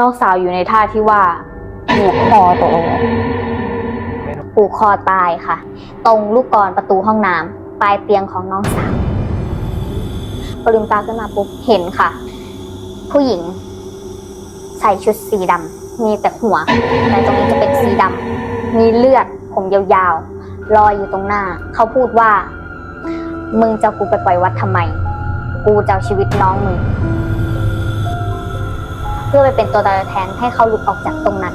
น้องสาวอยู่ในท่าที่ว่าผูกคอตัวเองผูกคอตายค่ะ ตรงลูกกรประตูห้องน้ำปลายเตียงของน้องสาวพอลืมตาขึ้นมาปุ๊บเห็นค่ะ ผู้หญิง ใส่ชุดสีดำมีแต่หัว แต่ตรงนี้จะเป็นสีดำมีเลือดผมยาวๆลอยอยู่ตรงหน้า เขาพูดว่า มึงจะกูไปปล่อยวัดทำไม กูจะเอาชีวิตน้องมึง พื่อไปเป็นตัวตายแทนให้เขาหลุดออกจากตรงนั้น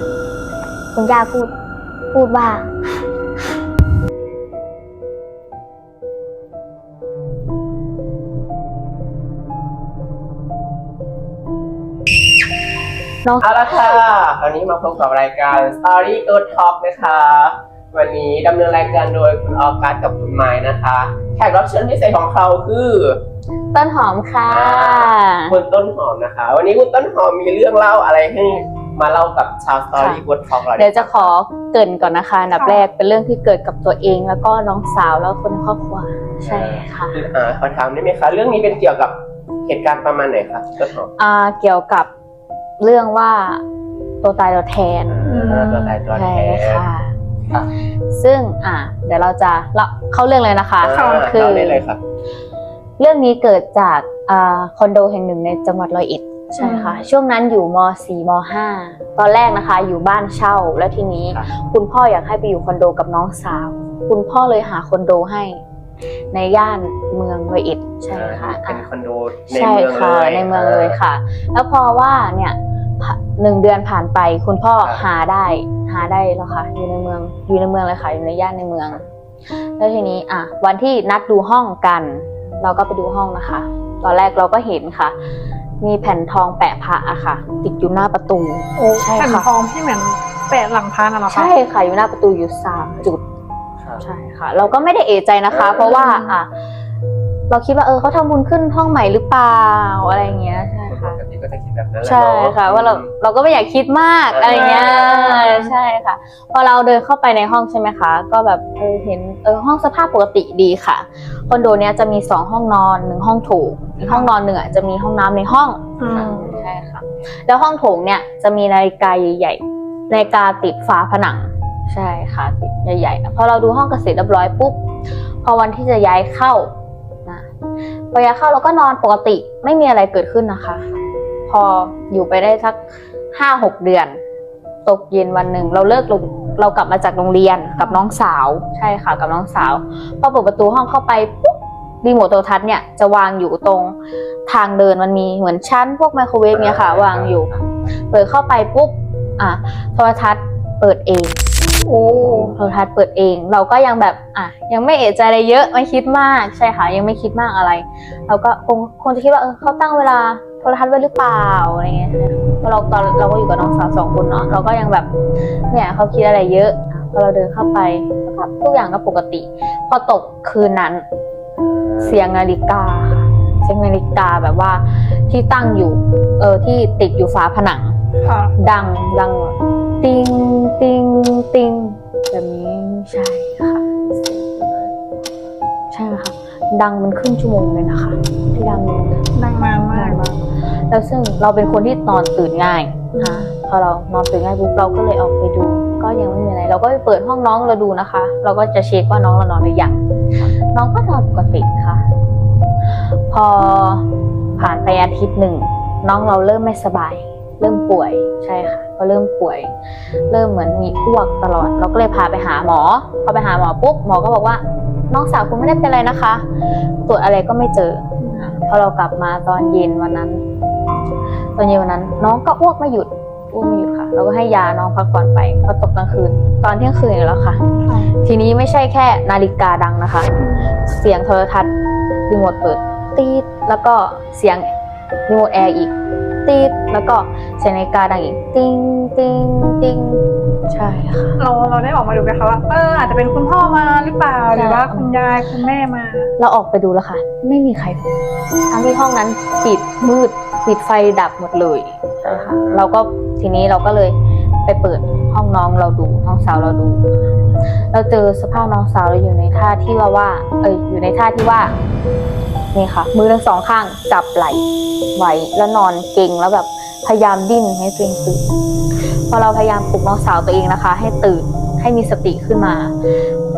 คุณย่าพูดพูดว่า น้อง เอาละค่ะวันนี้มาพบกับรายการ Story Go Talk นะคะ วันนี้ดำเนินรายการโดยคุณออกัสกับคุณไม้นะคะ แขกรับเชิญพิเศษของเราคือต้นหอมค่ะ คุณต้นหอมนะคะ วันนี้คุณต้นหอมมีเรื่องเล่าอะไรให้มาเล่ากับชาว Story Go Talk เราเดี๋ยวจะขอเกรินก่อนนะคะอันดับแรกเป็นเรื่องที่เกิดกับตัวเองแล้วก็น้องสาวแล้วคนในครอบครัวใช่ค่ะคืออ่าขอถามได้ไหมคะ เรื่องนี้เป็นเกี่ยวกับเหตุการณ์ประมาณไหนคะต้นหอมอ่าเกี่ยวกับเรื่องว่าตัวตายตัวแทนอ่าตัวตายตัวแทใช่น ค่ะค่ะซึ่งอ่าเดี๋ยวเราจะเล่าเข้าเรื่องเลยนะคะอ่าคือเล่าได้เลยค่ะเรื่องนี้เกิดจากอ่าคอนโดแห่งหนึ่งในจังหวัดร้อยเอ็ดใช่ค่ะช่วงนั้นอยู่ม .4 ม .5 ตอนแรกนะคะ อยู่บ้านเช่าแล้วทีนี้ครับคุณพ่ออยากให้ไปอยู่คอนโดกับน้องสาว คุณพ่อเลยหาคอนโดให้ ในย่านเมืองร้อยเอ็ดใช่ค่ะเป็นอ่าคอนโดในใช่เมืองค่ะเลยในเมืองเลยค่ะ แล้วพอว่าเนี่ยผ่าหนึ่งเดือนผ่านไปคุณพ่อครับหาได้หาได้แล้วค่ะ อยู่ในเมืองอยู่ในเมืองเลยค่ะอยู่ในย่านในเมือง แล้วทีนี้อะวันที่นัดดูห้องกัน เราก็ไปดูห้องนะคะ ตอนแรกเราก็เห็นค่ะ มีแผ่นทองแปะพระอะค่ะ ติดอยู่หน้าประตูใช่แผ่นค่ะทองที่เหมือนแปะหลังพานน่ะเหรอคะใช่ค่ะอยู่หน้าประตูอยู่สามจุดครับ ใช่ค่ะ เราก็ไม่ได้เอะใจนะคะเออเพราะว่าอะเราคิดว่าเออเขาทำบุญขึ้นห้องใหม่หรือเปล่าอะไรอย่างเงี้ยใช่ปค่ะกติก็จะคิดแบบนั้นแหละใช่เนอค่ะว่าเราเราก็ไม่อยากคิดมากเออออะไรเงี้ยใช่ค่ะ พอเราเดินเข้าไปในห้องใช่ไหมคะ ก็แบบเออเห็นเออห้องสภาพปกติดีค่ะคอนโดเนี้ยจะมีสองห้องนอนหนึ่งห้องโถงอีกห้องนอนหนึ่งอะจะมีห้องน้ำในห้องอืม ใช่ค่ะ แล้วห้องโถงเนี่ยจะมีนาฬิกาใหญ่ๆนาฬิกาติดฝาผนัง ใช่ค่ะติดใหญ่ๆพอเราดูห้องเกษตรเรียบร้อยปุ๊บพอวันที่จะย้ายเข้านะพอย้ายเข้าเราก็นอนปกติไม่มีอะไรเกิดขึ้นนะคะ พออยู่ไปได้สักห้าหกเดือน ตกเย็นวันหนึ่งเราเลิกลงเรากลับมาจากโรงเรียนกับน้องสาวใช่ค่ะกับน้องสาว พอเปิดประตูห้องเข้าไปปุ๊บรีโมทโทรทัศน์เนี่ยจะวางอยู่ตรงทางเดินมันมีเหมือนชั้นพวกไมโครเวฟเนี่ยค่ะ วางอยู่ เปิดเข้าไปปุ๊บอะโทรทัศน์เปิดเอง โอ้โทรทัศน์เปิดเอง เราก็ยังแบบอะยังไม่เอะใจอะไรเยอะไม่คิดมากใช่ค่ะยังไม่คิดมากอะไร เราก็คงคงจะคิดว่าเออเขาตั้งเวลาโทรทัศน์ไว้หรือเปล่าอะไรเงี้ยเพราะเราตอนเราก็อยู่กับน้องสาวสองคนเนาะเราก็ยังแบบเนี่ยเขาคิดอะไรเยอะอะพอเราเดินเข้าไปแล้วก็ทุกอย่างก็ปกติ พอตกคืนนั้น เสียงนาฬิกาค่ะเสียงนาฬิกาแบบว่าที่ตั้งอยู่ เออที่ติดอยู่ฝาผนังค่ะดังดัง ติงติงติงแบบนี้ใช่ค่ะใช่ค่ะดังมันครึ่งชั่วโมงเลยนะคะที่ดังดังมากมากแล้วซึ่งเราเป็นคนที่นอนตื่นง่ายนะพอเรานอนตื่นง่ายปุ๊บเราก็เลยออกไปดู ก็ยังไม่มีอะไร เราก็ไปเปิดห้องน้องเราดูนะคะ เราก็จะเช็คว่าน้องเรานอนหรือยังน้องก็นอนปกติค่ะ พอผ่านไปอาทิตย์หนึ่งน้องเราเริ่มไม่สบาย เริ่มป่วยใช่ค่ะก็เริ่มป่วย เริ่มเหมือนมีอ้วกตลอด เราก็เลยพาไปหาหมอพอไปหาหมอปุ๊บหมอก็บอกว่าน้องสาวคุณไม่ได้เป็นอะไรนะคะ ตรวจอะไรก็ไม่เจอพอเรากลับมาตอนเย็นวันนั้น ตอนเย็นวันนั้น น้องก็อ้วกไม่หยุดอ้วกไม่หยุดค่ะ เราก็ให้ยาน้องพักผ่อนไปพอตกกลางคืน ตอนเที่ยงคืนอีกแล้วค่ะค่ะ ทีนี้ไม่ใช่แค่นาฬิกาดังนะคะ เสียงโทรทัศน์รีโมทเปิดตีดแล้วก็เสียงรีโมทแอร์อีก ตีดแล้วก็เสียงนาฬิกาดังอีกติ้งติ้งติ้งใช่ค่ะ เราเราได้ออกมาดูไหมคะว่าเอออาจจะเป็นคุณพ่อมาหรือเปล่าหรือว่าคุณยายคุณแม่มา เราออกไปดูแล้วค่ะ ไม่มีใครทั้งที่ห้องนั้นปิดมืดปิดไฟดับหมดเลยใช่ค่ะเราก็ทีนี้เราก็เลยไปเปิดห้องน้องเราดูห้องสาวเราดู เราเจอสภาพน้องสาวเราอยู่ในท่าที่ว่าว่า เอ้ยอยู่ในท่าที่ว่า นี่ค่ะ มือทั้งสองข้างจับไหล่ไว้แล้วนอนเก่งแล้วแบบพยายามดิ้นให้ตัวเองตื่นพอเราพยายามปลุกน้องสาวตัวเองนะคะ ให้ตื่นให้มีสติขึ้นมา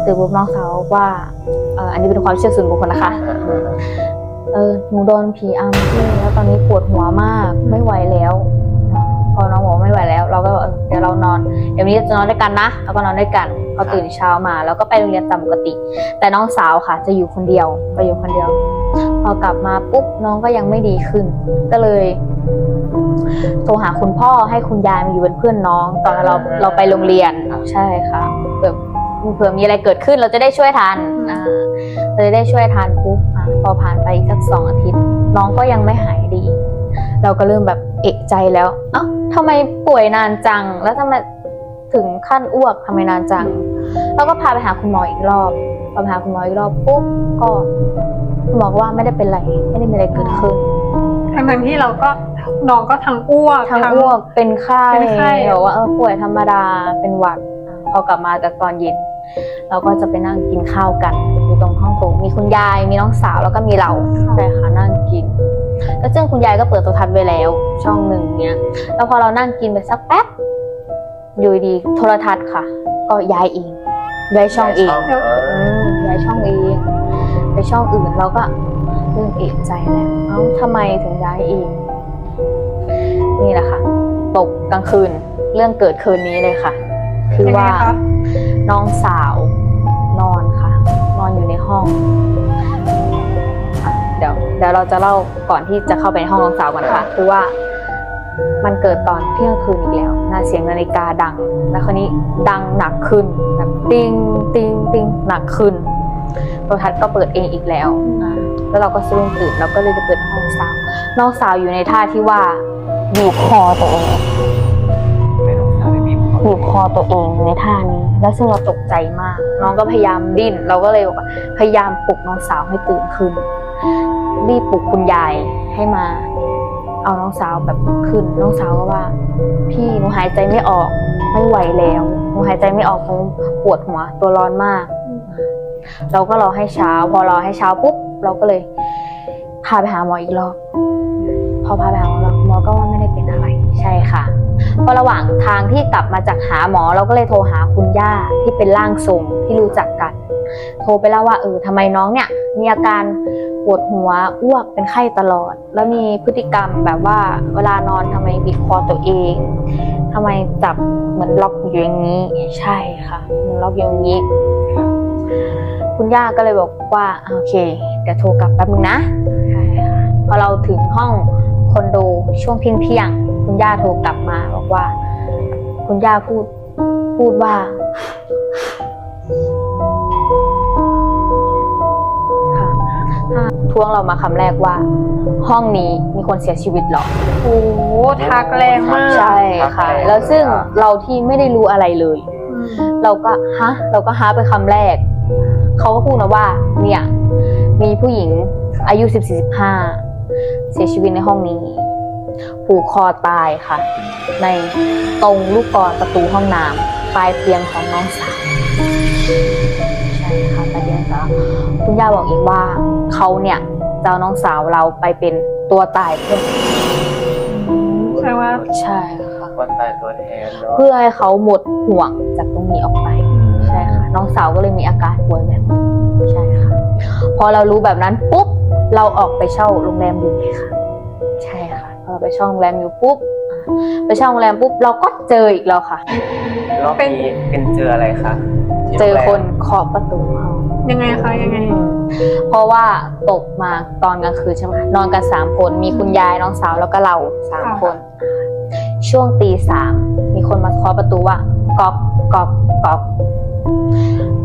ตื่นปุ๊บน้องสาวว่าเอออันนี้เป็นความเชื่อส่วนบุคคลนะคะเออหนูโดนผีอำที่แล้วตอนนี้ปวดหัวมากไม่ไหวแล้ว พอน้องบอกว่าไม่ไหวแล้ว เราก็เดี๋ยวเรานอนเดี๋ยวนี้จะนอนด้วยกันนะแล้วก็นอนด้วยกัน พอตื่นเช้ามา แล้วก็ไปโรงเรียนตามปกติ แต่น้องสาวค่ะ จะอยู่คนเดียวไปอยู่คนเดียว พอกลับมาปุ๊บน้องก็ยังไม่ดีขึ้น ก็เลยโทรหาคุณพ่อให้คุณยายมาอยู่เป็นเพื่อนน้อง ตอนเราเราไปโรงเรียนใช่ค่ะแบบเผื่อมีอะไรเกิดขึ้นเราจะได้ช่วยทันอ่าเราจะได้ช่วยทันปุ๊บอะพอผ่านไปอีกสักสองอาทิตย์ น้องก็ยังไม่หายดี เราก็เริ่มแบบเอกใจแล้ว เอ้าทำไมป่วยนานจัง แล้วทำไม ถึงขั้นอ้วกทำไมนานจังเราก็พาไปหาคุณหมออีกรอบพอไปหาคุณหมออีกรอบปุ๊บก็คุณหมอก็ว่าไม่ได้เป็นไรไม่ได้มีอะไรเกิดขึ้นทั้งๆที่เราก็น้องก็ทั้งอ้วกทั้งอ้วกเป็นไข้เป็นไข้แบบว่าเออป่วยธรรมดาเป็นหวัดอะพอกลับมาจากตอนเย็นเราก็จะไปนั่งกินข้าวกันอยู่ตรงห้องโถงมีคุณยายมีน้องสาวแล้วก็มีเราใช่ค่ะนั่งกิน แล้วซึ่งคุณยายก็เปิดโทรทัศน์ไว้แล้ว ช่องหนึ่งเนี้ยแล้วพอเรานั่งกินไปสักแป๊บ อยู่ดีๆโทรทัศน์ค่ะ ก็ย้ายเองย้ายช่องเองเอออืมย้ายช่องเองไปช่องอื่นเราก็เริ่มเอกใจแล้วเอ้าทำไมถึงย้ายเอง นี่แหละค่ะ ตกกลางคืนเรื่องเกิดคืนนี้เลยค่ะ คือยังไงว่าคะน้องสาวนอนค่ะ นอนอยู่ในห้องอะเดี๋ยวเดี๋ยวเราจะเล่าก่อนที่จะเข้าไปในห้องน้องสาวก่อนค่ะ คือว่า มันเกิดตอนเที่ยงคืนอีกแล้วนะเสียงนาฬิกาดัง แล้วคราวนี้ดังหนักขึ้นแบบติ้งติ้งติ้งหนักขึ้นโทรทัศน์ก็เปิดเองอีกแล้วแล้วเราก็สะดุ้งตื่นเราก็เลยจะเปิดห้องสาวน้องสาวอยู่ในท่าที่ว่าบีบคอตัวเองไม่ต้องสาวไปบีบคอตัวเองในท่านี้ แล้วซึ่งเราตกใจมาก น้องก็พยายามดิ้น เราก็เลยบอกว่าพยายามปลุกน้องสาวให้ตื่นขึ้นรีบปลุกคุณยายให้มา เอาน้องสาวแบบขึ้นน้องสาวก็ว่า พี่หนูหายใจไม่ออกไม่ไหวแล้วหนูหายใจไม่ออกหนูปวดหัว ตัวร้อนมาก เราก็รอให้เช้า พอรอให้เช้าปุ๊บเราก็เลย พาไปหาหมออีกรอบพอพาไปหาหมอหมอก็ว่าไม่ได้เป็นอะไรใช่ค่ะพอระหว่างทางที่กลับมาจากหาหมอเราก็เลยโทรหาคุณย่าที่เป็นร่างทรงที่รู้จักกัน โทรไปเล่าว่าเออทำไมน้องเนี่ยมีอาการ ปวดหัวอ้วกเป็นไข้ตลอด แล้วมีพฤติกรรมแบบว่าเวลานอนทำไมบีบคอตัวเองทำไมจับเหมือนล็อกอยู่อย่างนี้ ใช่ค่ะมันล็อกอยู่อย่างนี้ คุณย่าก็เลยบอกว่าโอเคเดี๋ยวโทรกลับแป๊บนึงนะพอเราถึงห้องคอนโดช่วงเที่ยงเที่ยงคุณย่าโทรกลับมาบอกว่า คุณย่าพูดพูดว่า ทวงเรามาคำแรกว่า ห้องนี้มีคนเสียชีวิตเหรอ โอ้โหทักแรงมาก ใช่ค่ะ แล้วซึ่งเราที่ไม่ได้รู้อะไรเลยอืมเราก็ฮะเราก็ฮะไปคำแรก เขาก็พูดนะว่า เนี่ย มีผู้หญิงอายุสิบสี่สิบห้าเสียชีวิตในห้องนี้ ผูกคอตายค่ะ ในตรงลูกกรประตูห้องน้ำปลายเตียงของน้องสาว คุณย่าบอกอีกว่าเขาเนี่ยจะเอาน้องสาวเราไปเป็นตัวตายเพื่อแสดงว่าใช่ค่ะคนตายตัวแทนเนาะเพื่อให้เขาหมดห่วงจากตรงนี้ออกไป ใช่ค่ะ น้องสาวก็เลยมีอาการป่วยแบบนี้ใช่ค่ะ พอเรารู้แบบนั้นปุ๊บเราออกไปเช่าโรงแรมอยู่เลยค่ะ ใช่ค่ะพอเราไปเช่าโรงแรมอยู่ปุ๊บอะไปเช่าโรงแรมปุ๊บเราก็เจออีกแล้วค่ะรอบนี้เป็นเจออะไรคะที่เจอโรงแรมคนเคาะประตูห้อง ยังไงคะยังไง เพราะว่าตกมาตอนกลางคืนใช่ไหมคะนอนกันสามคน มีคุณยายน้องสาวแล้วก็เราสามคน ช่วงตีสามมีคนมาเคาะประตูว่าก๊อกก๊อกก๊อก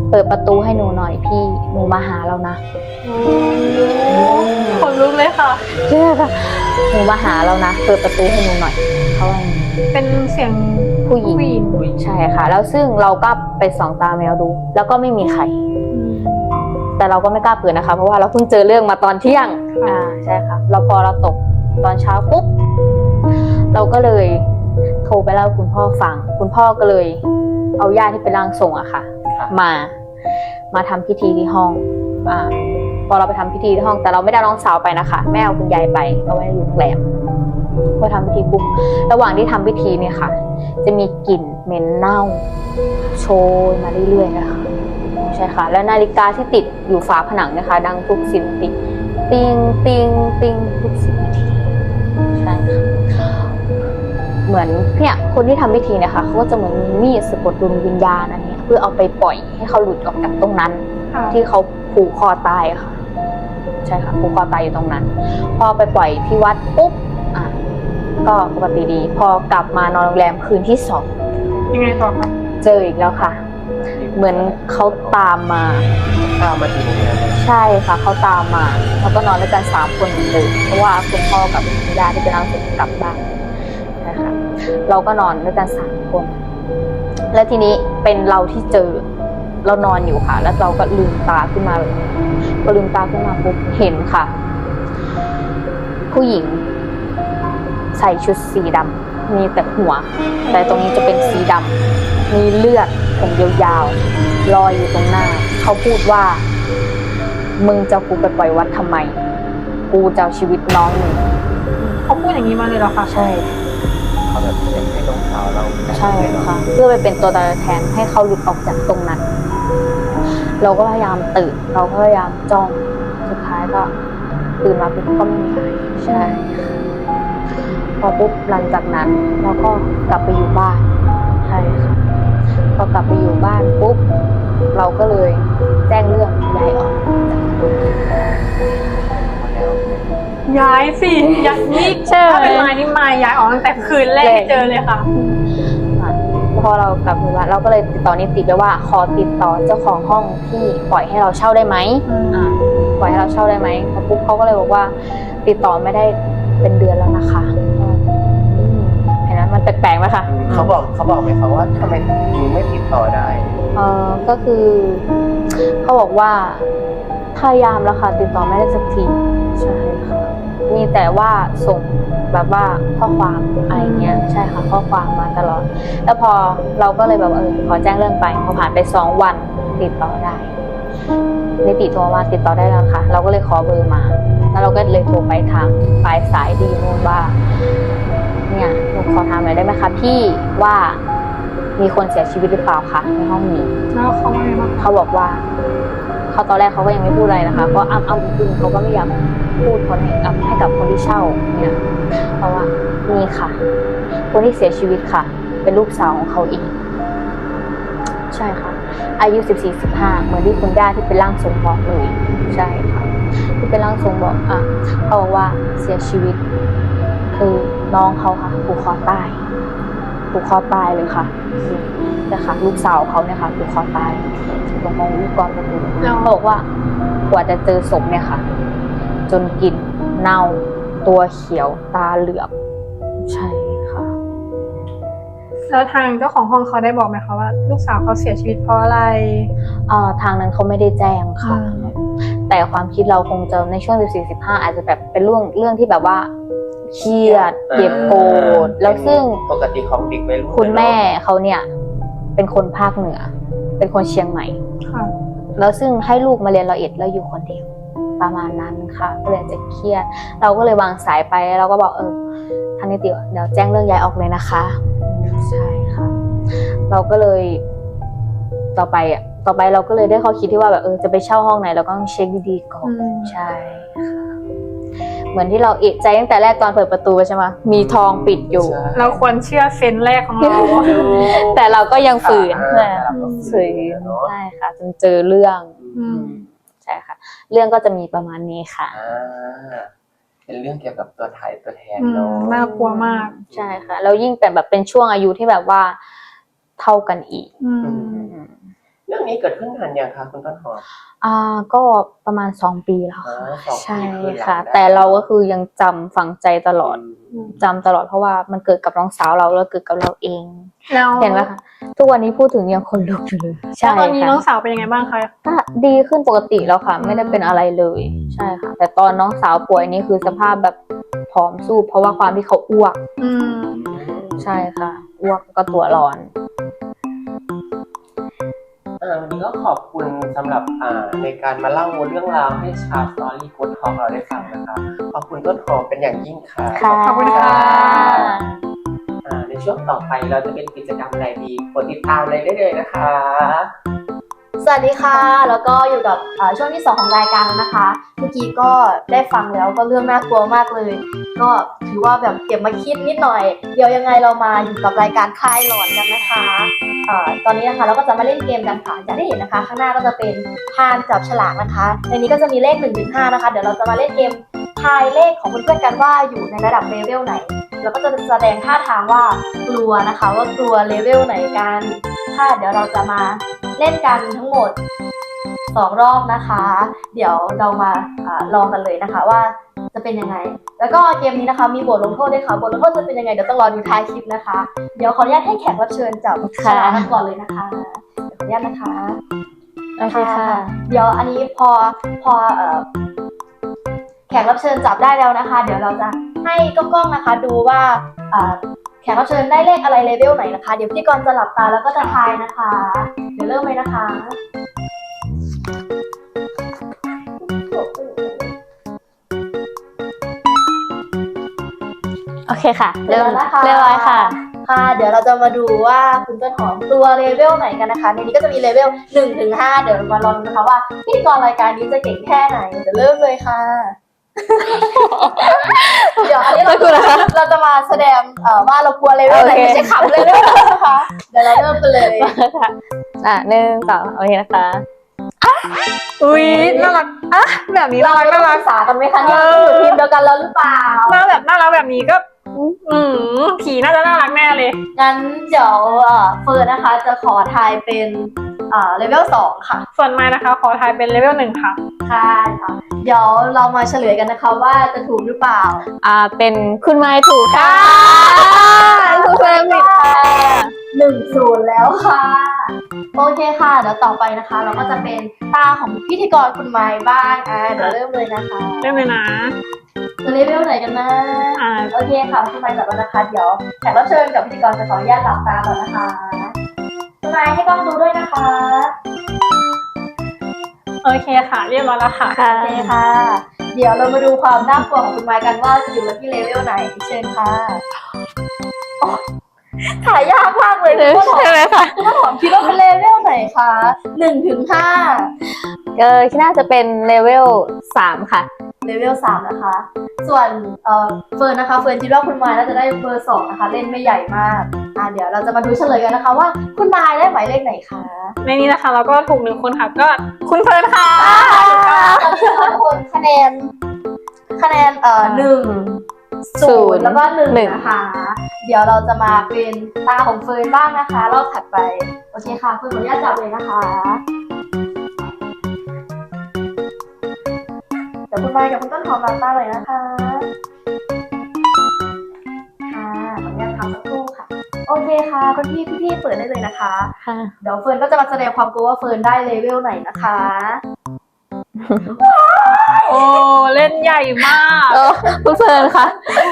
เปิดประตูให้หนูหน่อยพี่หนูมาหาเรานะคนลุกเลยค่ะ เชื่อค่ะหนูมาหาเรานะเปิดประตูให้หนูหน่อยเขาว่าอย่างนี้ เป็นเสียงผู้หญิงผู้หญิงใช่ค่ะ แล้วซึ่งเราก็ไปส่องตาแมวดู แล้วก็ไม่มีใคร แต่เราก็ไม่กล้าเปิดนะคะ เพราะว่าเราเพิ่งเจอเรื่องมาตอนเที่ยงอ่าใช่ค่ะเราพอเราตกตอนเช้าปุ๊บเราก็เลยโทรไปเล่าให้คุณพ่อฟัง คุณพ่อก็เลย เอาญาติที่เป็นร่างทรงอะค่ะค่ะมา มาทำพิธีที่ห้องอ่าพอเราไปทำพิธีที่ห้อง แต่เราไม่ได้เอาน้องสาวไปนะคะแม่เอาคุณยายไปเอาไว้อยู่โรงแรมพอทำพิธีปุ๊บระหว่างที่ทำพิธีเนี่ยค่ะ จะมีกลิ่นเหม็นเน่า โชยมาเรื่อยๆนะคะ ใช่ค่ะ แล้วนาฬิกาที่ติดอยู่ฝาผนังนะคะ ดังทุกสิบนาทีติงติงติงทุกสิบนาทีใช่ค่ะเหมือนเนี่ยคนที่ทำพิธีเนี่ยค่ะเขาก็จะเหมือนมีมีดสะกดดวงวิญญาณอันเนี้ยเพื่อเอาไปปล่อยให้เขาหลุดออกจากตรงนั้นค่ะที่เขาผูกคอตายอะค่ะ ใช่ค่ะผูกคอตายอยู่ตรงนั้น พอไปปล่อยที่วัดปุ๊บอะก็ปกติดี พอกลับมานอนโรงแรมคืนที่สองยังไงต่อคะเจออีกแล้วค่ะ เหมือนเขาตามมา ตามมาถึงโรงแรมเลยใช่ค่ะเขาตามมาแล้วก็นอนด้วยกันสามคนเหมือนเดิมเพราะว่าคุณพ่อกับคุณย่าที่เป็นร่างทรงกลับบ้านนะคะเราก็นอนด้วยกันสามคน และทีนี้เป็นเราที่เจอเรานอนอยู่ค่ะ แล้วเราก็ลืมตาขึ้นมาแบบนี้พอลืมตาขึ้นมาปุ๊บเห็นค่ะ ผู้หญิง ใส่ชุดสีดำมีแต่หัว แต่ตรงนี้จะเป็นสีดำมีเลือด ผมยาวๆลอยอยู่ตรงหน้า เขาพูดว่า มึงจะเอากูไปปล่อยวัดทำไม กูจะเอาชีวิตน้องมึงเขาพูดอย่างนี้มาเลยเหรอคะใช่ เขาแบบอยากให้น้องสาวเราใช่ค่ะ เพื่อไปเป็นตัวตายแทนให้เขาหลุดออกจากตรงนั้น เราก็พยายามตื่น เราก็พยายามจ้องสุดท้ายก็ตื่นมาปุ๊บก็ไม่มีอะไรใช่ค่ะพอปุ๊บหลังจากนั้นเราก็กลับไปอยู่บ้านใช่ค่ะ พอกลับไปอยู่บ้านปุ๊บเราก็เลยแจ้งเรื่องย้ายออกจากคอนโดย้ายสิย้ายนี่ใช่ถ้าเป็นไม้นี่ไม้ย้ายออกตั้งแต่คืนแรกที่เจอเลยค่ะอะพอเรากลับมาบ้านเราก็เลยติดต่อนิติไปว่าขอติดต่อเจ้าของห้องที่ปล่อยให้เราเช่าได้ไหมอืมอะปล่อยให้เราเช่าได้ไหมพอปุ๊บเขาก็เลยบอกว่า ติดต่อไม่ได้เป็นเดือนแล้วนะคะอื มเห็นไหมมันแปลกๆไหมคะเขาบอกเขาบอกไหมคะว่าทำไมถึงไม่ติดต่อได้เออก็คือเขาบอกว่าพยายามแล้วค่ะติดต่อไม่ได้สักทีใช่ค่ะมีแต่ว่าส่งแบบว่าข้อความอะไรเงี้ยใช่ค่ะข้อความมาตลอด แล้วพอเราก็เลยแบบเออขอแจ้งเรื่องไปพอผ่านไปสองวันติดต่อได้นิติโทรมาติดต่อได้แล้วค่ะ เราก็เลยขอเบอร์มา แล้วเราก็เลยโทรไปทางปลายสายดีโน่นว่า เนี่ยหนูขอถามหน่อยได้ไหมคะพี่ว่ามีคนเสียชีวิตหรือเปล่าคะในห้องนี้ แล้วเขาว่าไงบ้างคะเขาบอกว่า เขาตอนแรกเขาก็ยังไม่พูดอะไรนะคะเพราะอ้ำอ้ำอึ้งเขาก็ไม่อยากพูดคนให้กับให้กับคนที่เช่าเนี่ยเพราะว่ามีค่ะ คนที่เสียชีวิตค่ะ เป็นลูกสาวของเขาเองใช่ค่ะ อายุ 14 15 เหมือนที่คุณย่าที่เป็นร่างทรงบอกเลย ใช่ค่ะ ที่เป็นร่างทรงบอกอะเขาบอกว่าเสียชีวิต คือ น้องเขาค่ะผูกคอตายผูกคอตายเลยค่ะเนี่ยค่ะลูกสาวเขาเนี่ยค่ะผูกคอตายตรงมองลูกกรประตูแล้วเขาบอกว่ากว่าจะเจอศพเนี่ยค่ะ จนกลิ่นเน่าตัวเขียวตาเหลือบใช่ค่ะ แล้วทางเจ้าของห้องเขาได้บอกไหมคะว่า ลูกสาวเขาเสียชีวิตเพราะอะไรเอ่อทางนั้นเขาไม่ได้แจ้งค่ะอืมแต่ความคิดเราคงจะในช่วง 14 15 อาจจะแบบเป็นเรื่องเรื่องที่แบบว่า เครียด เจ็บปวดแล้วซึ่งปกติของเด็กวัยรุ่นคุณแม่เขาเนี่ยเป็นคนภาคเหนือ เป็นคนเชียงใหม่ค่ะ แล้วซึ่งให้ลูกมาเรียนละเอียดแล้วอยู่คนเดียวประมาณนั้นค่ะก็เลยจะเครียด เราก็เลยวางสายไปแล้วเราก็บอกเออทางนิติเดี๋ยวแจ้งเรื่องย้ายออกเลยนะคะอืมใช่ค่ะ เราก็เลยต่อไปอะต่อไปเราก็เลยได้ข้อคิดที่ว่าแบบเออจะไปเช่าห้องไหนเราก็ต้องเช็คดีๆก่อนอืมใช่ค่ะ เหมือนที่เราเอะใจตั้งแต่แรกตอนเปิดประตูใช่ไหมมีทองปิดอยู่ใช่เราควรเชื่อเซนส์แรกของเราแต่เราก็ยังฝืนอ่าเราก็ฝืฝืนนเนอะใช่ค่ะจนเจอเรื่องอืมใช่ค่ะ เรื่องก็จะมีประมาณนี้ค่ะอ่าเป็นเรื่องเกี่ยวกับตัวถ่ายตัวแทนอืเนาะมน่ากลัวมากใช่ค่ะแล้วยิ่งแต่แบบเป็นช่วงอายุที่แบบว่าเท่ากันอีกอืมอืม เรื่องนี้เกิดขึ้นนานยังคะคุณต้นหอม อ่าก็ประมาณสองปีแล้วอ๋อค่ะสองปีใช่คือหลังค่ะได้แต่เราก็คือยังจำฝังใจตลอดมจำตลอดเพราะว่ามันเกิดกับน้องสาวเราแล้วเกิดกับเราเองแล้วเห็นไหมคะทุกวันนี้พูดถึงยังคนลุกอยู่เลยแล้วใช่ตอนนี้ค่ะน้องสาวเป็นยังไงบ้างคะ ก็ดีขึ้นปกติแล้วค่ะ ไม่ได้เป็นอะไรเลย ใช่ค่ะ แต่ตอนน้องสาวป่วยนี่คือสภาพแบบผอมสู้เพราะว่าความที่เขาอ้วกอืม ใช่ค่ะอ้วกก็ตัวร้อน อ่อ่าวันนี้ก็ขอบคุณสำหรับอ่าในการมาเล่าเรื่องราวให้ชาวสตอรี่โค้ดทองเราได้ฟังนะคะขอบคุณต้นหอมเป็นอย่างยิ่งค่ะค่ะขอบคุณค่ะ อ่าในช่วงต่อไปเราจะเป็นกิจกรรมอะไรดีกดติดตามเลยได้เลยนะคะ สวัสดีค่ะ แล้วก็อยู่กับเอ่อช่วงที่ 2 ของรายการแล้วนะคะ เมื่อกี้ก็ได้ฟังแล้วก็เรื่องน่ากลัวมากเลย ก็ถือว่าแบบเก็บมาคิดนิดหน่อย เดี๋ยวยังไงเรามาอยู่กับรายการคลายหลอนกันนะคะเอ่อ ตอนนี้นะคะเราก็จะมาเล่นเกมกันค่ะอย่างที่เห็นนะคะ ข้างหน้าก็จะเป็นพานจับฉลากนะคะ ในนี้ก็จะมีเลข1นถึงหนะคะ เดี๋ยวเราจะมาเล่นเกมทายเลขของเพื่อนๆกันว่าอยู่ในระดับเลเวลไหน แล้วก็จะแสดงท่าทางว่ากลัวนะคะ ว่ากลัวเลเวลไหนกันค่ะเดี๋ยวเราจะมาเล่นกันทั้งหมดสองรอบนะคะ เดี๋ยวเรามาอาลองกันเลยนะคะว่า จะเป็นยังไง แล้วก็เกมนี้นะคะมีบทลงโทษด้วยค่ะ บทลงโทษจะเป็นยังไงเดี๋ยวต้องรอดูท้ายคลิปนะคะ เดี๋ยวขออนุญาตให้แขกรับเชิญจับฉลากกันก่อนเลยนะคะ เดี๋ยวขออนุญาตนะคะ โอเคค่ะ เดี๋ยวอันนี้พอพอเอ่อแขกรับเชิญจับได้แล้วนะคะ เดี๋ยวเราจะให้กล้องๆนะคะ ดูว่าเอ่อแขกรับเชิญได้เลขอะไรเลเวลไหนนะคะ เดี๋ยวพิธีกรจะหลับตาแล้วก็จะทายนะคะ เดี๋ยวเริ่มเลยนะคะ เคค่ะ เริ่มเริ่มแล้วนะคะเรียบร้อยค่ะ ค่ะ เดี๋ยวเราจะมาดูว่าคุณต้นหอมตัวเลเวลไหนกันนะคะ ในนี้ก็จะมีเลเวลหนึ่งถึงห้าเดี๋ยวมาลองดูนะคะว่าพิธีกรรายการนี้จะเก่งแค่ไหนเดี๋ยวเริ่มเลยค่ะ เดี๋ยวอันนี้เราไม่กลัวนะคะเราจะมาแสดงเอ่อว่าเรากลัวเลเวลไหนโอเคไม่ใช่ขำเลเวลไหนนะคะเดี๋ยวเราเริ่มกันเลยค่ะอะหนึ่งสองโอเคนะคะอุ้ยน่ารักอะแบบนี้น่ารักน่ารัศึกกษากันไหมคะเนี่ยอยู่ทีมเดียวกันแล้วหรือเปล่าน่าแบบน่ารักแบบนี้ก็ อืมผีน่าจะน่ารักแน่เลย งั้นเดี๋ยวเอ่อเฟิร์นนะคะจะขอทายเป็นเอ่อเลเวลสองค่ะ ส่วนไม้นะคะ ขอทายเป็นเลเวลหนึ่งค่ะ ค่ะค่ะ เดี๋ยวเรามาเฉลยกันนะคะว่าจะถูกหรือเปล่า อ่า เป็นคุณไม้ถูกค่ะคุณเฟิร์นผิดค่ะหนึ่งศูนย์แล้วค่ะ โอเคค่ะ เดี๋ยวต่อไปนะคะ เราก็จะเป็นตาของพิธีกรคุณไม้บ้างอ่าเดี๋ยวเริ่มเลยนะคะ เริ่มเลยนะจะ เลเวลไหนกันนะ อ่าโอเคค่ะคุณไม้จับแล้วนะคะ เดี๋ยวแขกรับเชิญกับพิธีกรจะขออนุญาตหลับตาก่อนนะคะคุณไม้ให้กล้องดูด้วยนะคะ โอเคค่ะเรียบร้อยแล้วค่ะค่ะ โอเคค่ะ เดี๋ยวเรามาดูความน่ากลัวของคุณไม้กันว่าจะอยู่กันที่เลเวลไหน เชิญค่ะโอ๊ยถ่ายยากมากเลยคุณต้นหอมใช่ไหมคะคุณต้นหอมคิดว่าเป็นเลเวลไหนคะหนึ่งถึงห้า เออคิดน่าจะเป็นเลเวลสามค่ะ เลเวลสามนะคะ ส่วนเอ่อเฟิร์นนะคะเฟิร์นคิดว่าคุณไม้น่าจะได้เบอร์สองนะคะ เล่นไม่ใหญ่มากอ่าเดี๋ยวเราจะมาดูเฉลยกันนะคะว่าคุณไม้ได้หมายเลขไหนคะในนี้นะคะเราก็ถูกหนึ่งคนค่ะก็คุณเฟิร์นค่ะเราจะทุกคนคะแนน คะแนนเอ่อหนึ่งศูนย์แล้วก็หนึ่งหนึ่งนะคะ เดี๋ยวเราจะมาเป็นตาของเฟิร์นบ้างนะคะรอบถัดไป โอเคค่ะเฟิร์นขออนุญาตจับเลยนะคะ เดี๋ยวคุณไมค์กับคุณต้นหอมหลับตาเลยนะคะ ค่ะขออนุญาตทำสักครู่ค่ะ โอเคค่ะคุณพี่พี่พี่ๆเปิดได้เลยนะคะ ค่ะ เดี๋ยวเฟิร์นก็จะมาแสดงความกลัวว่าเฟิร์นได้เลเวลไหนนะคะ โอ้เล่นใหญ่มากโอ้คุณเฟิร์นคะ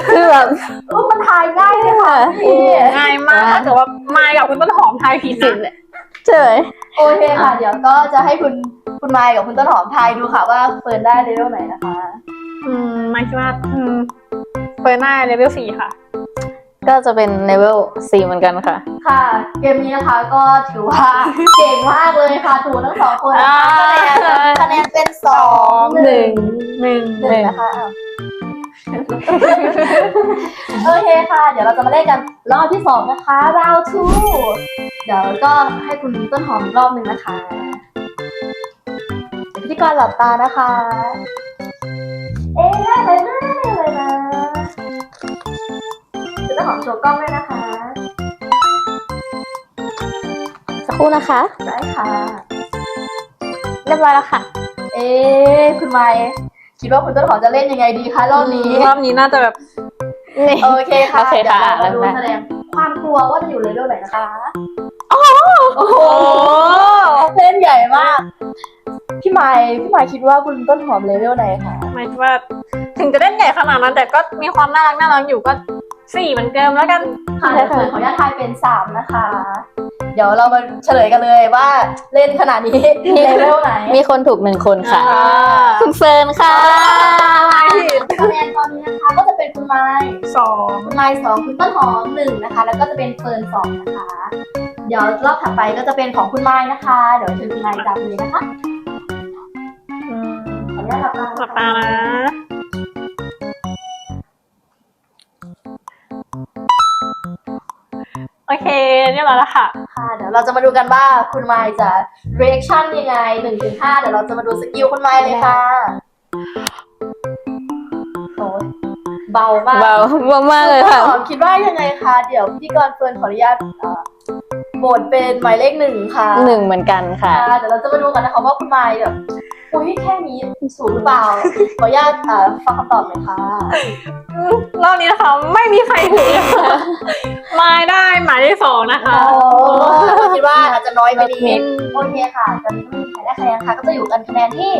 คือแบบรูปมันทายง่ายเลยค่ะพี่ง่ายมากถ้าเกิดว่าไม้กับคุณต้นหอมทายผิดสินะบเลยเฉยโอเคค่ะ เดี๋ยวก็จะให้คุณคุณไมค์กับคุณต้นหอมทายดูค่ะว่าเฟิร์นได้เลเวลไหนนะคะ อืมไม้คิดว่าอืมเฟิร์นน่าเลเวลสี่ค่ะ ก็จะเป็นเลเวลสี่เหมือนกันค่ะ ค่ะ เกมนี้นะคะก็ถือว่าเก่งมากเลยค่ะถูกทั้งสองคนนะคะอ่าคะแนนคะแนนเป็นสองหนึ่งหนึ่งหนึ่งนะคะอ้าวโอเคค่ะ เดี๋ยวเราจะมาเล่นกันรอบที่สองนะคะ round two เดี๋ยวก็ให้คุณต้นหอมอีกรอบหนึ่งนะคะเดี๋ยวพิธีกรหลับตานะคะ เอ๊ะได้เลยนะ คุณต้นหอมโชว์กล้องด้วยนะคะ สักครู่นะคะ ได้ค่ะ เรียบร้อยแล้วค่ะ เอ๊ะคุณไมค์คิดว่าคุณต้นหอมจะเล่นยังไงดีคะรอบนี้ รอบนี้น่าจะแบบนี่โอเคค่ะ โอเคเดี๋ยวค่ะเรามาดูแล้วนะ แสดงความกลัวว่าจะอยู่เลเวลไหนนะคะโอ้โอ้โห เล่นใหญ่มาก พี่ไมค์พี่ไมค์คิดว่าคุณต้นหอมเลเวลไหนคะ หมายถึงว่า ถึงจะเล่นใหญ่ขนาดนั้น แต่ก็มีความน่ารักน่ารักอยู่ก็ สี่เหมือนเดิมแล้วกันค่ะเดี๋ยวเฟิร์นขออนุญาตทายเป็นสามนะคะ เดี๋ยวเรามาเฉลยกันเลยว่าเล่นขนาดนี้เลเวลไหนมีคนถูกหนึ่งคนค่ะอ่าคุณเฟิร์นค่ะคะแนนตอนนี้นะคะก็จะเป็นคุณไม้สองคุณไม้สองคุณต้นหอมหนึ่งนะคะ แล้วก็จะเป็นเฟิร์นสองนะคะ เดี๋ยวรอบถัดไปก็จะเป็นของคุณไม้นะคะ เดี๋ยวเชิญคุณไม้จับเลยนะคะขออนุญาตหลับตาหลับตานะ โอเคเรียบร้อยแล้วค่ะ ค่ะเดี๋ยวเราจะมาดูกันว่าคุณไม้จะ reaction ยังไงหนึ่งถึงห้าเดี๋ยวเราจะมาดูสกิลคุณไม้เลยค่ะโอ้ยเบามากเบาเบามากเลยค่ะณต้นหอมคิดว่ายังไงคะเดี๋ยวพิธีกรเฟิร์นขออนุญาตเอ่อโหวตเป็นหมายเลขหนึ่งค่ะหนึ่งเหมือนกันค่ะ ค่ะเดี๋ยวเราจะมาดูกันนะคะว่าคุณไมค์แบบ อุ้ยแค่นี้สูงหรือเปล่า ขออนุญาตเอ่อฟังคำตอบหน่อยค่ะ รอบนี้นะคะไม่มีใครถูกนะคะไม่ได้หมายเลขสองนะคะ โอ้คิดว่าอาจจะน้อยไปนินิดดโอเคค่ะตอนนี้ก็ไม่มีใครได้คะแนนค่ะ ก็จะอยู่กันคะแนนที่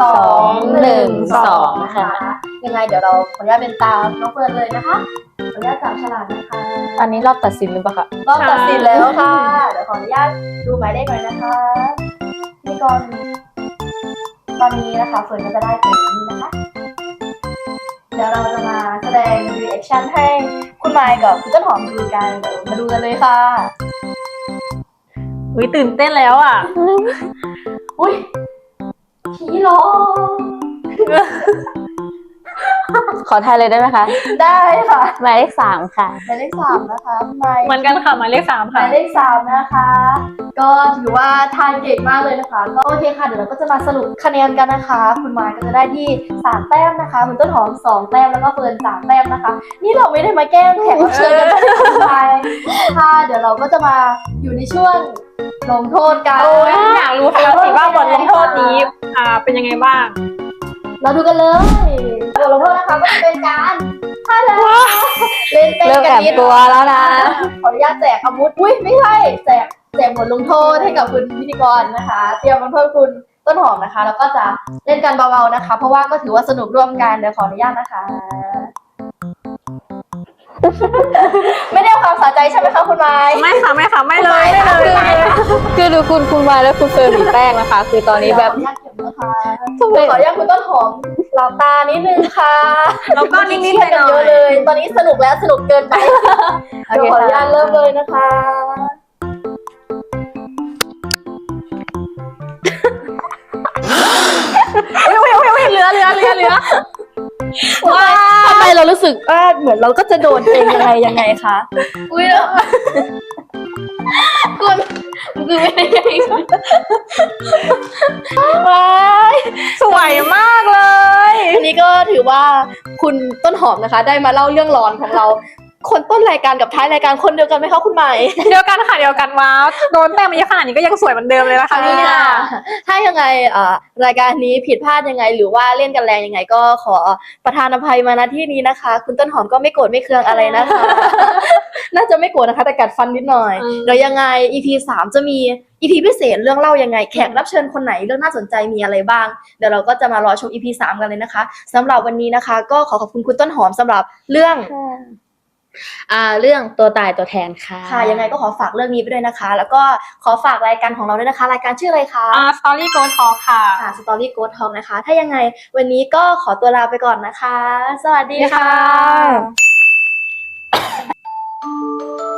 สอสองงหนึ่งหนึ่งสสอองงนะคะค่ะยังไงเดี๋ยวเราขออนุญาตเป็นตามน้องเฟิร์นเลยนะคะขออนุญาตจับฉลากนะคะอันนี้รอบตัดสินหรือเปล่าคะรอบตัดสินแล้วค่ะ เดี๋ยวขออนุญาตดูหมายเลขหน่อยนะคะนี่ก่อน ตอนนี้นะคะเฟิร์นก็จะได้เป็นนี้นะคะ เดี๋ยวเราจะมาแสดง reaction ให้คุณไมค์กับคุณต้นหอมดูกันเดี๋ยวมาดูกันเลยค่ะ อุ้ยตื่นเต้นแล้วอะ อุ้ยผีหลอก ขอทายเลยได้ไหมคะ ได้ค่ะหมายเลขสามค่ะ หมายเลขสามนะคะคุณไมค์เหมือนกันค่ะหมายเลขสามหค่ะ มายเลขสามนะคะ ก็ถือว่าทายเก่งมากเลยนะคะก็โอเคค่ะเดี๋ยวเราก็จะมาสรุปคะแนนกันนะคะ คุณไมค์ก็จะได้ที่สามแต้มนะคะคุณต้นหอมสองแต้มแล้วก็เฟิร์นสามแต้มนะคะ นี่เราไม่ได้มาแกล้งแขกรับเชิญกันนะคุณไมค์ค่ะเดี๋ยวเราก็จะมาอยู่ในช่วงลงโทษกัน โอ้ยอยากรู้ค่ะสิว่าบทลงโทษนี้อ่าเป็นยังไงบ้าง เราดูกันเลยบ ทลงโทษนะคะก็จะเป็นการท่าแล้วเล่นเต้นเริ่มกัแอนบนิดตัวแล้วนะ ขออนุญาตแจกอาวุธอุ้ยไม่ใช่แจกแจกบทลงโทษให้กับคุณพิธีกรนะคะ เตรียมลงโทษคุณต้นหอมนะคะ แล้วก็จะเล่นกันเบาๆนะคะ เพราะว่าก็ถือว่าสนุกร่วมกันเดี๋ยวขออนุญาตนะคะ ไม่ได้เอาความสะใจใช่ไหมคะคุณไม้ ไม่ค่ะไม่ค่ะไม่เลยไม่เลยคือดูคุณคุณวายและคุณเฟิร์นมีแป้งนะคะ คือตอนนี้แบบขออนุญาตเก็บนะคะเดี๋ยวขออนุญาตคุณต้นหอมหลับตานิดนึงค่ะแล้วก็นิ่งๆเครียดกันหน่เยออะเลยยตอนนี้สนุกแล้วสนุกเกินไปโอเดี๋ยวเคขออนุญาค่ะตเริ่มเลยนะคะอุ้ยอุ้ยอุ้ยอุ้ยเหลือเหลือเหลือเหลือว้าทำไม เรารู้สึกว่าเหมือนเราก็จะโดนเองยังไงยังไงคะ อุ้ยแล้วคุณคือไม่ได้ยังไงว้ายสวยมากเลย อันนี้ก็ถือว่าคุณต้นหอมนะคะ ได้มาเล่าเรื่องร้อนของเรา คนต้นรายการกับท้ายรายการคนเดียวกันไหมคะคุณใหม่ เดียวกันค่ะเดียวกันว้าวโดนแต้มมาเยอะขนาดนี้ก็ยังสวยเหมือนเดิมเลยนะคะค่ะเนี่ย ถ้ายังไงเอ่อรายการนี้ผิดพลาดยังไง หรือว่าเล่นกันแรงยังไง ก็ขอประทานอภัยมาณที่นี้นะคะ คุณต้นหอมก็ไม่โกรธไม่เคืองอะไรนะคะ น่าจะไม่โกรธนะคะแต่กัดฟันนิดหน่อยอืม เดี๋ยวยังไง EP สามจะมี EP พิเศษเรื่องเล่ายังไงแขกรับเชิญคนไหนเรื่องน่าสนใจมีอะไรบ้าง เดี๋ยวเราก็จะมารอชม EP สามกันเลยนะคะสำหรับวันนี้นะคะ ก็ขอขอบคุณคุณต้นหอมสำหรับเรื่อง อ่าเรื่องตัวตายตัวแทนค่ะ ค่ะยังไงก็ขอฝากเรื่องนี้ไปด้วยนะคะ แล้วก็ขอฝากรายการของเราด้วยนะคะ รายการชื่ออะไรคะอ่าสตอรี่โกทอค่ะ ค่ะ Story Go Talk นะคะ ถ้ายังไงวันนี้ก็ขอตัวลาไปก่อนนะคะ สวัสดีค่ะ